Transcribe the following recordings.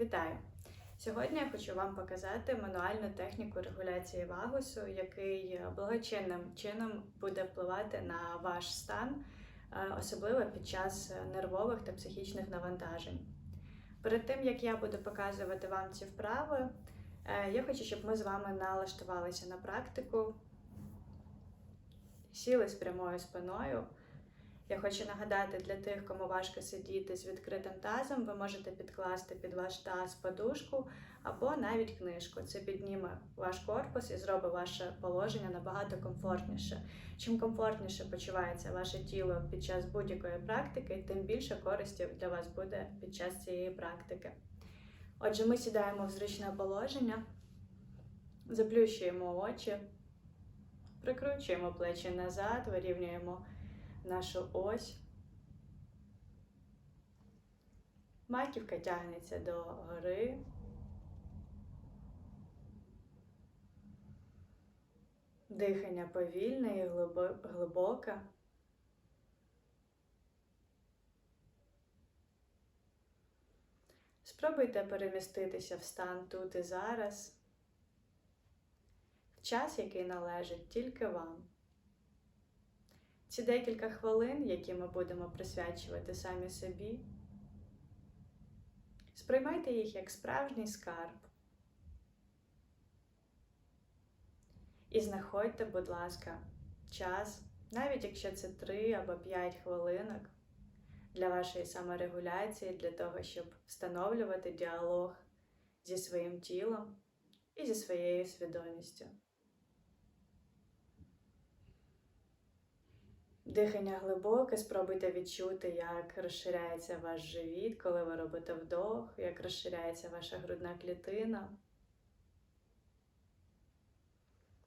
Вітаю! Сьогодні я хочу вам показати мануальну техніку регуляції вагусу, який благочинним чином буде впливати на ваш стан, е, особливо під час нервових та психічних навантажень. Перед тим як я буду показувати вам ці вправи, е, я хочу, щоб ми з вами налаштувалися на практику, сіли з прямою спиною. Я хочу нагадати для тих, кому важко сидіти з відкритим тазом, ви можете підкласти під ваш таз подушку або навіть книжку. Це підніме ваш корпус і зробить ваше положення набагато комфортніше. Чим комфортніше почувається ваше тіло під час будь-якої практики, тим більше користі для вас буде під час цієї практики. Отже, ми сідаємо в зручне положення, заплющуємо очі, прикручуємо плечі назад, вирівнюємо нашу ось. Маківка тягнеться до гори. Дихання повільне і глибоке. Спробуйте переміститися в стан тут і зараз, в час, який належить тільки вам. Ці декілька хвилин, які ми будемо присвячувати самі собі, сприймайте їх як справжній скарб. І знаходьте, будь ласка, час, навіть якщо це 3 або 5 хвилинок для вашої саморегуляції, для того, щоб встановлювати діалог зі своїм тілом і зі своєю свідомістю. Дихання глибоке, спробуйте відчути, як розширяється ваш живіт, коли ви робите вдох, як розширяється ваша грудна клітина.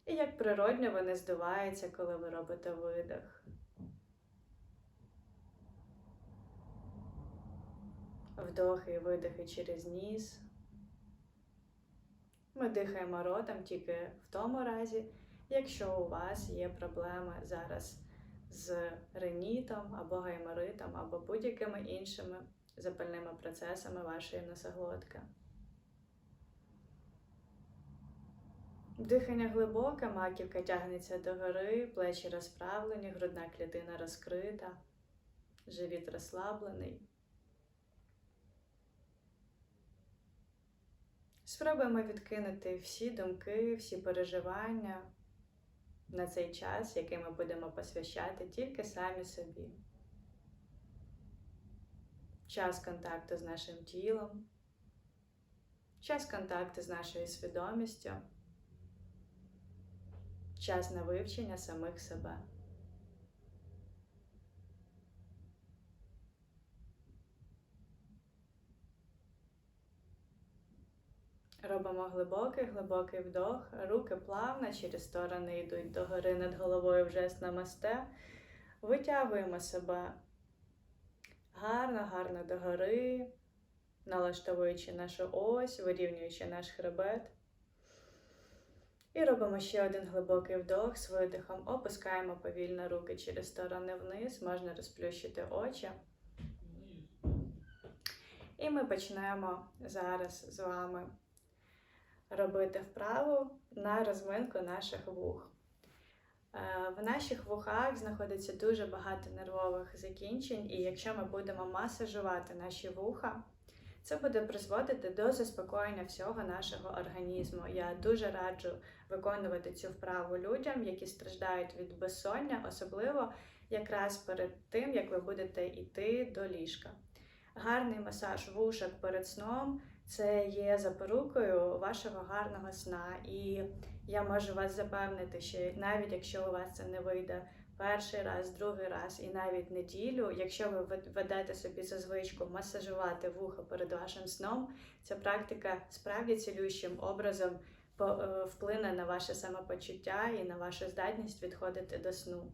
І як природньо вони здуваються, коли ви робите видих. Вдохи і видихи через ніс. Ми дихаємо ротом тільки в тому разі, якщо у вас є проблеми зараз з ренітом або гайморитом, або будь-якими іншими запальними процесами вашої носоглотки. Дихання глибоке, маківка тягнеться догори, плечі розправлені, грудна клітина розкрита, живіт розслаблений. Спробуємо відкинути всі думки, всі переживання на цей час, який ми будемо посвящати тільки самі собі. Час контакту з нашим тілом, час контакту з нашою свідомістю, час на вивчення самих себе. Робимо глибокий, глибокий вдох, руки плавно через сторони йдуть догори над головою в жест намасте. Витягуємо себе гарно, гарно догори, налаштовуючи нашу ось, вирівнюючи наш хребет. І робимо ще один глибокий вдох з видихом. Опускаємо повільно руки через сторони вниз, можна розплющити очі. І ми почнемо зараз з вами робити вправу на розминку наших вух. Е, в наших вухах знаходиться дуже багато нервових закінчень, і якщо ми будемо масажувати наші вуха, це буде призводити до заспокоєння всього нашого організму. Я дуже раджу виконувати цю вправу людям, які страждають від безсоння, особливо якраз перед тим, як ви будете йти до ліжка. Гарний масаж вушок перед сном це є запорукою вашого гарного сна. І я можу вас запевнити, що навіть якщо у вас це не вийде перший раз, другий раз і навіть неділю, якщо ви ведете собі за звичку масажувати вухо перед вашим сном, ця практика справді цілющим образом е, вплине на ваше самопочуття і на вашу здатність відходити до сну.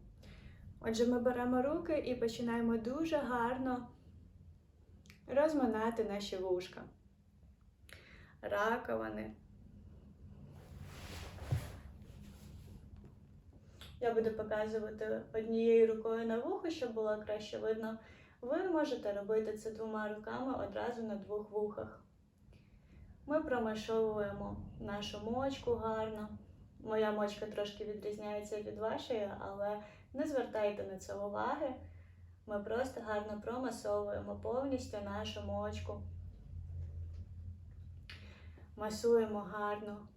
Отже, ми беремо руки і починаємо дуже гарно розминати наші вушка раковини. Я буду показувати однією рукою на вухо, щоб було краще видно. Ви можете робити це двома руками одразу на двох вухах. Ми промашовуємо нашу мочку гарно. Моя мочка трошки відрізняється від вашої, але не звертайте на це уваги. Ми просто гарно промасовуємо повністю нашу мочку. Масуємо гарно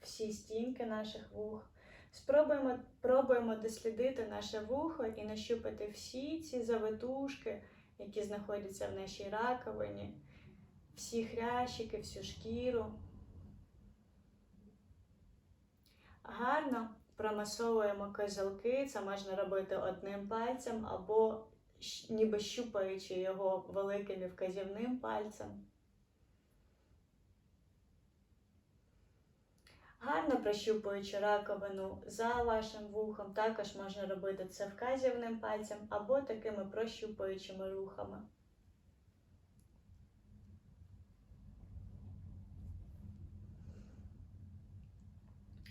всі стінки наших вух. Спробуємо пробуємо дослідити наше вухо і нащупати всі ці завитушки, які знаходяться в нашій раковині, всі хрящики, всю шкіру. Гарно промасовуємо козелки, це можна робити одним пальцем або ніби щупаючи його великим і вказівним пальцем. Гарно прощупуючи раковину за вашим вухом, також можна робити це вказівним пальцем або такими прощупуючими рухами.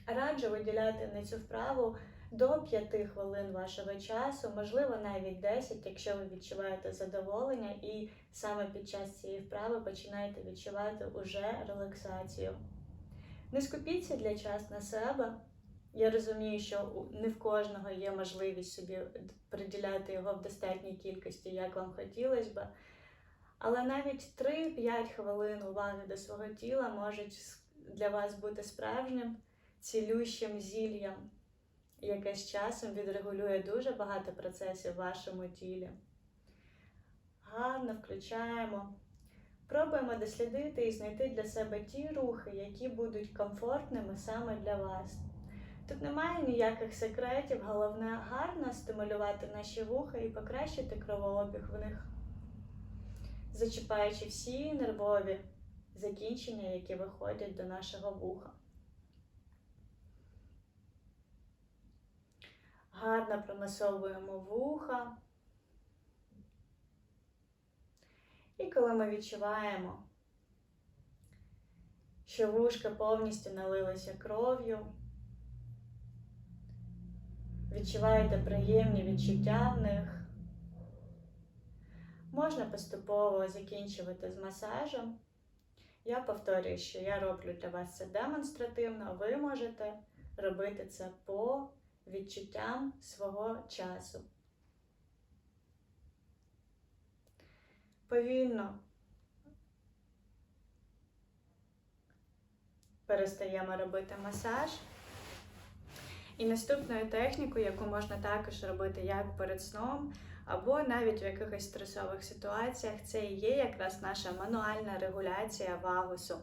Раджу виділяти на цю вправу до 5 хвилин вашого часу, можливо, навіть 10, якщо ви відчуваєте задоволення і саме під час цієї вправи починаєте відчувати уже релаксацію. Не скупіться для час на себе. Я розумію, що не в кожного є можливість собі приділяти його в достатній кількості, як вам хотілося б. Але навіть 3-5 хвилин уваги до свого тіла можуть для вас бути справжнім цілющим зіллям, яке з часом відрегулює дуже багато процесів в вашому тілі. Гарно включаємо. Пробуємо дослідити і знайти для себе ті рухи, які будуть комфортними саме для вас. Тут немає ніяких секретів, головне гарно стимулювати наші вуха і покращити кровообіг в них, зачіпаючи всі нервові закінчення, які виходять до нашого вуха. Гарно промасовуємо вуха. І коли ми відчуваємо, що вушка повністю налилися кров'ю, відчуваєте приємні відчуття в них, можна поступово закінчувати з масажем. Я повторюю, що я роблю для вас це демонстративно, ви можете робити це по відчуттям свого часу. Повільно перестаємо робити масаж. І наступною технікою, яку можна також робити як перед сном, або навіть в якихось стресових ситуаціях, це і є якраз наша мануальна регуляція вагусу.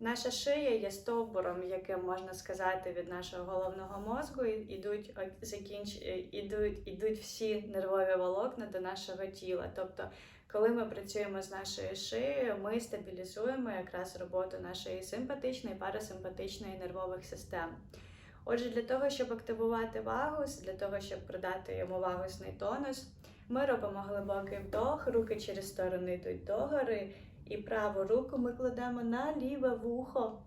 Наша шия є стовбуром, яким можна сказати від нашого головного мозку, ідуть закінч... ідуть, ідуть всі нервові волокна до нашого тіла. Тобто, коли ми працюємо з нашою шиєю, ми стабілізуємо якраз роботу нашої симпатичної і парасимпатичної нервових систем. Отже, для того, щоб активувати вагус, для того, щоб придати йому вагусний тонус, ми робимо глибокий вдох, руки через сторони йдуть догори. І праву руку ми кладемо на ліве вухо,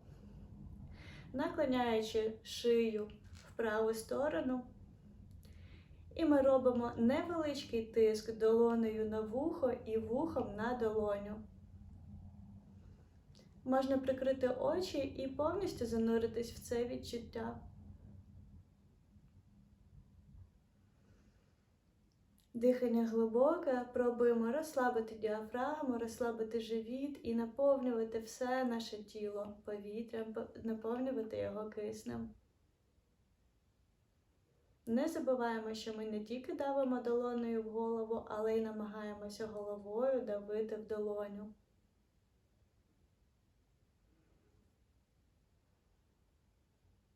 наклоняючи шию в праву сторону. І ми робимо невеличкий тиск долонею на вухо і вухом на долоню. Можна прикрити очі і повністю зануритись в це відчуття. Дихання глибоке, пробуємо розслабити діафрагму, розслабити живіт і наповнювати все наше тіло повітрям, наповнювати його киснем. Не забуваємо, що ми не тільки давимо долонею в голову, але й намагаємося головою давити в долоню.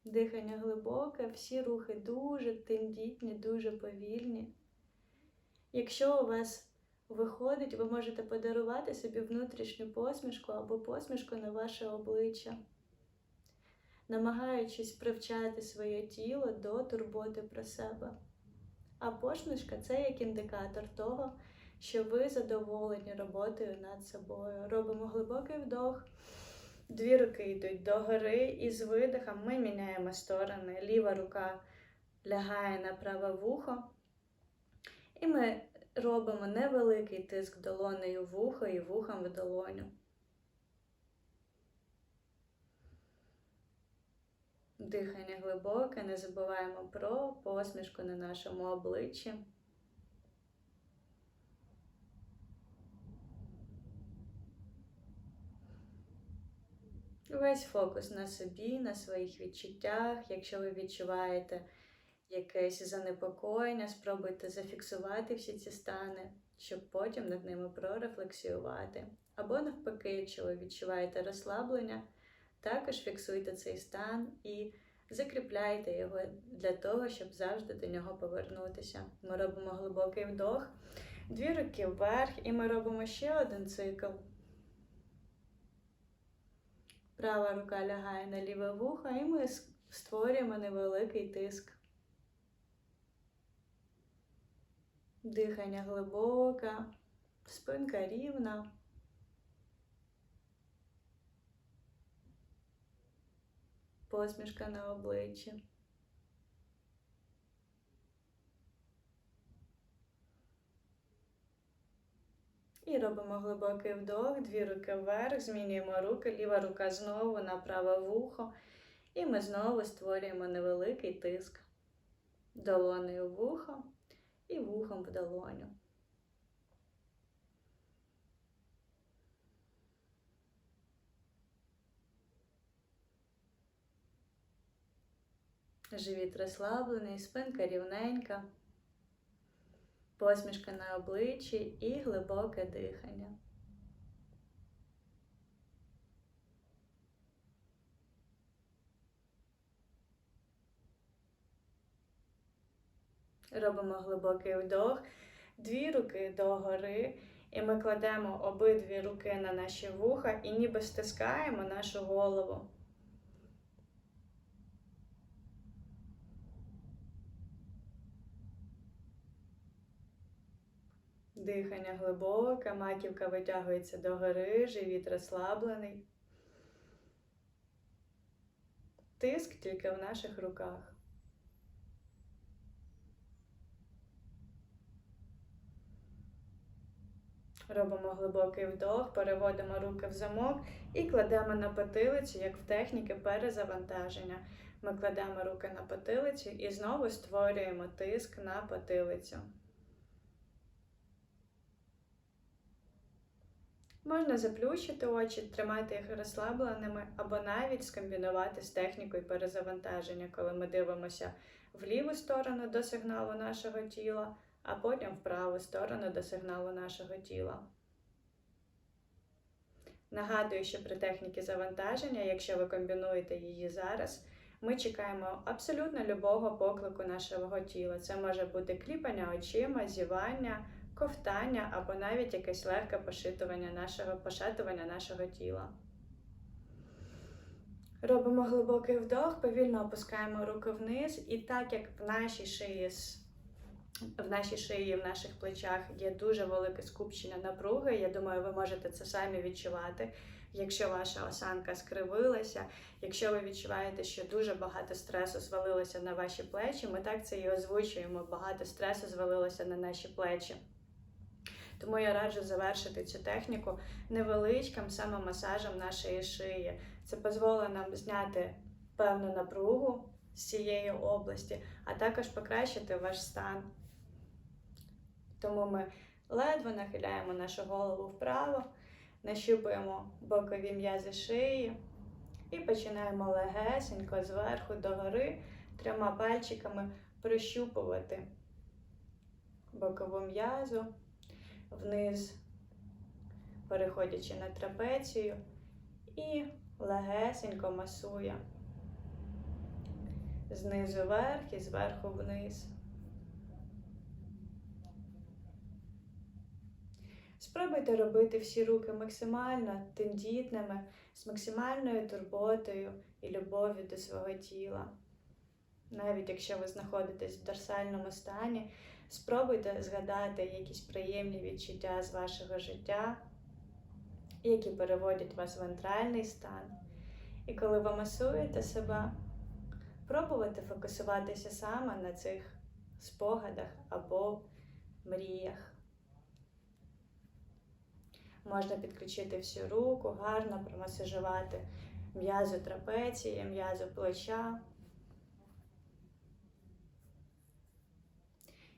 Дихання глибоке, всі рухи дуже тендітні, дуже повільні. Якщо у вас виходить, ви можете подарувати собі внутрішню посмішку або посмішку на ваше обличчя, намагаючись привчати своє тіло до турботи про себе. А посмішка це як індикатор того, що ви задоволені роботою над собою. Робимо глибокий вдох. Дві руки йдуть догори, і з видихом ми міняємо сторони. Ліва рука лягає на праве вухо. І ми робимо невеликий тиск долонею в вухо і вухом в долоню. Дихання глибоке, не забуваємо про посмішку на нашому обличчі. Весь фокус на собі, на своїх відчуттях. Якщо ви відчуваєте якесь занепокоєння, спробуйте зафіксувати всі ці стани, щоб потім над ними прорефлексіювати. Або навпаки, якщо ви відчуваєте розслаблення, також фіксуйте цей стан і закріпляйте його для того, щоб завжди до нього повернутися. Ми робимо глибокий вдох, дві руки вверх, і ми робимо ще один цикл. Права рука лягає на ліве вухо, і ми створюємо невеликий тиск. Дихання глибоке, спинка рівна. Посмішка на обличчі. І робимо глибокий вдох, дві руки вверх, змінюємо руки, ліва рука знову на праве вухо. І ми знову створюємо невеликий тиск долонею в вухо і вухом в долоню. Живіт розслаблений, спинка рівненька, посмішка на обличчі і глибоке дихання. Робимо глибокий вдох, дві руки догори, і ми кладемо обидві руки на наші вуха і ніби стискаємо нашу голову. Дихання глибоке, маківка витягується догори, живіт розслаблений. Тиск тільки в наших руках. Робимо глибокий вдох, переводимо руки в замок і кладемо на потилицю, як в техніки перезавантаження. Ми кладемо руки на потилицю і знову створюємо тиск на потилицю. Можна заплющити очі, тримати їх розслабленими, або навіть скомбінувати з технікою перезавантаження, коли ми дивимося в ліву сторону до сигналу нашого тіла, а потім в праву сторону до сигналу нашого тіла. Нагадую, що при техніці завантаження, якщо ви комбінуєте її зараз, ми чекаємо абсолютно любого поклику нашого тіла. Це може бути кліпання очима, зівання ковтання або навіть якесь легке пошитування нашого, пошатування нашого тіла. Робимо глибокий вдох, повільно опускаємо руки вниз, і так як в нашій шиї, в нашій шиї, в наших плечах є дуже велике скупчення напруги, я думаю, ви можете це самі відчувати. Якщо ваша осанка скривилася, якщо ви відчуваєте, що дуже багато стресу звалилося на ваші плечі, ми так це і озвучуємо. Багато стресу звалилося на наші плечі. Тому я раджу завершити цю техніку невеличким самомасажем нашої шиї. Це дозволить нам зняти певну напругу з цієї області, а також покращити ваш стан. Тому ми ледве нахиляємо нашу голову вправо, нащупуємо бокові м'язи шиї і починаємо легесенько зверху догори трьома пальчиками прощупувати бокову м'язу вниз, переходячи на трапецію і легесенько масує знизу вверх і зверху вниз. Спробуйте робити всі руки максимально тендітними, з максимальною турботою і любов'ю до свого тіла. Навіть якщо ви знаходитесь в дорсальному стані, Спробуйте згадати якісь приємні відчуття з вашого життя, які переводять вас в вентральний стан. І коли ви масуєте себе, пробувати фокусуватися саме на цих спогадах або мріях. Можна підключити всю руку, гарно промасажувати м'язу трапеції, м'язу плеча,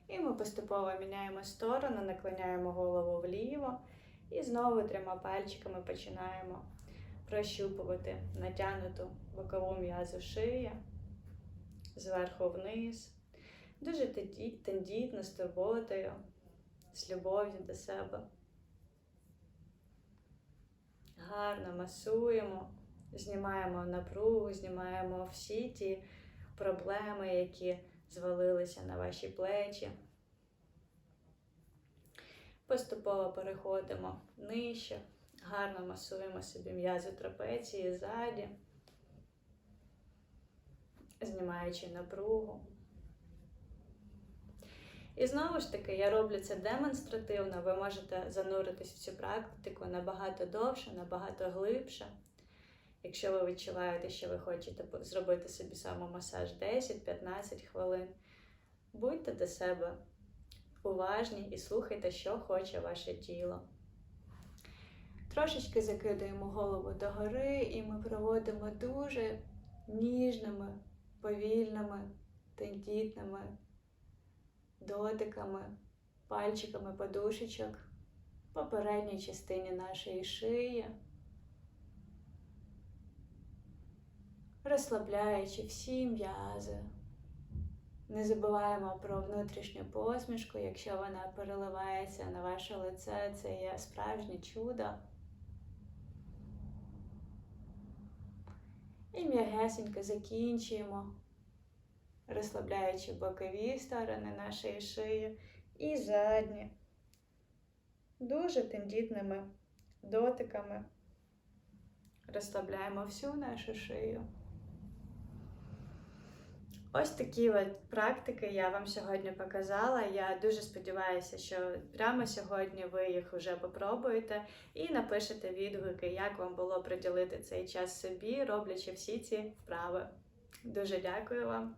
І ми поступово міняємо сторону, наклоняємо голову вліво і знову трьома пальчиками починаємо прощупувати натягнуту бокову м'язу шиї зверху вниз. Дуже тендітно, з турботою, з любов'ю до себе. Гарно масуємо, знімаємо напругу, знімаємо всі ті проблеми, які звалилися на ваші плечі. Поступово переходимо нижче, гарно масуємо собі м'язи трапеції ззаді, знімаючи напругу. І знову ж таки, я роблю це демонстративно. Ви можете зануритись в цю практику набагато довше, набагато глибше. Якщо ви відчуваєте, що ви хочете зробити собі самомасаж 10-15 хвилин, будьте до себе уважні і слухайте, що хоче ваше тіло. Трошечки закидаємо голову догори, і ми проводимо дуже ніжними, повільними, тендітними дотиками, пальчиками подушечок по передній частині нашої шиї, розслабляючи всі м'язи. Не забуваємо про внутрішню посмішку, якщо вона переливається на ваше лице, це є справжнє чудо. І м'ягесенько закінчуємо, розслабляючи бокові сторони нашої шиї і задні. Дуже тендітними дотиками розслабляємо всю нашу шию. Ось такі от практики я вам сьогодні показала. Я дуже сподіваюся, що прямо сьогодні ви їх вже попробуєте і напишете відгуки, як вам було приділити цей час собі, роблячи всі ці вправи. Дуже дякую вам.